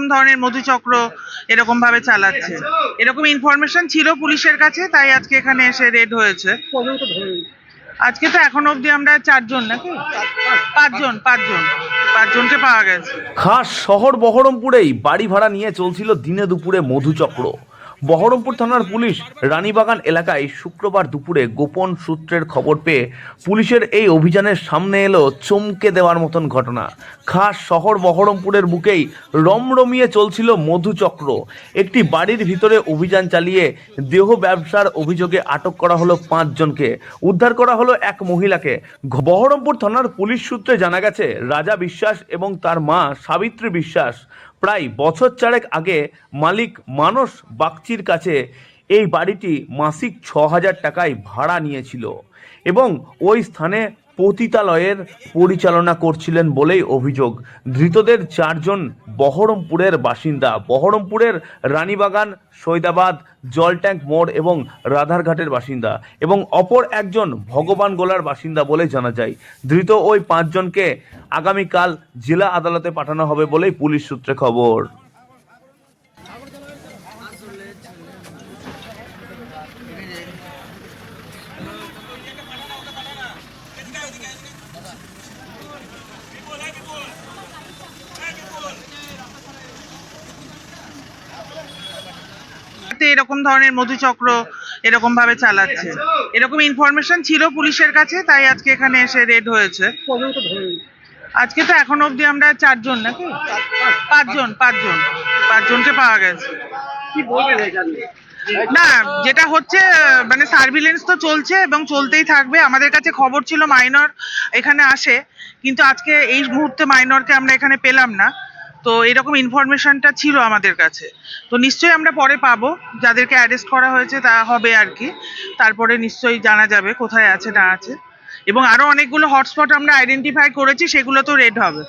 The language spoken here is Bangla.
এরকম ধরনের মধুচক্র এরকম ভাবে চালাচ্ছে। এরকম ইনফরমেশন ছিল পুলিশের কাছে, তাই আজকে এখানে এসে রেড হয়েছে। আজকে তো এখন অবধি আমরা চারজন নাকি? পাঁচজন পাঁচজন, পাঁচজনকে পাওয়া গেছে। খাস শহর বহরমপুরেই বাড়ি ভাড়া নিয়ে চলছিল দিনে দুপুরে মধুচক্র। বহরমপুর থানার পুলিশ রানীবাগান এলাকায় শুক্রবার দুপুরে গোপন সূত্রের খবর পেয়ে পুলিশের এই অভিযানের সামনে এলো চমকে দেওয়ার মতন ঘটনা। খাস শহর বহরমপুরের বুকেই রমরমিয়ে চলছিল মধুচক্র একটি বাড়ির ভিতরে অভিযান চালিয়ে দেহ ব্যবসার অভিযোগে আটক করা হলো পাঁচজনকে উদ্ধার করা হলো এক মহিলাকে। বহরমপুর থানার পুলিশ সূত্রে জানা গেছে, রাজা বিশ্বাস এবং তার মা সাবিত্রী বিশ্বাস প্রায় বছর চারেক আগে মালিক মানস বাগচির কাছে এই বাড়িটি মাসিক ছ হাজার টাকায় ভাড়া নিয়েছিল এবং ওই স্থানে পতিতালয়ের পরিচালনা করছিলেন বলেই অভিযোগ। ধৃতদের চারজন বহরমপুরের বাসিন্দা। বহরমপুরের রানীবাগান, সৈদাবাদ, জলট্যাঙ্ক মোড় এবং রাধারঘাটের বাসিন্দা এবং অপর একজন ভগবান গোলার বাসিন্দা বলে জানা যায়। ধৃত ওই পাঁচজনকে আগামীকাল জেলা আদালতে পাঠানো হবে বলেই পুলিশ সূত্রে খবর। তে এরকম ধরনের মধুচক্র এরকম ভাবে চালাচ্ছে। এরকম ইনফরমেশন ছিল পুলিশের কাছে তাই আজকে এখানে এসে রেড হয়েছে। আজকে তো এখন অবধি আমরা চারজন নাকি? পাঁচজন পাঁচজন পাঁচজনকে পাওয়া গেছে? না যেটা হচ্ছে মানে সার্ভিলেন্স তো চলছে এবং চলতেই থাকবে। আমাদের কাছে খবর ছিল মাইনর এখানে আসে কিন্তু আজকে এই মুহূর্তে মাইনরকে আমরা এখানে পেলাম না। তো এরকম ইনফরমেশনটা ছিল আমাদের কাছে। তো নিশ্চয়ই আমরা পরে পাবো। যাদেরকে অ্যারেস্ট করা হয়েছে তা হবে আর কি। তারপরে নিশ্চয়ই জানা যাবে কোথায় আছে, না আছে। এবং আরও অনেকগুলো হটস্পট আমরা আইডেন্টিফাই করেছি, সেগুলো তো রেড হবে?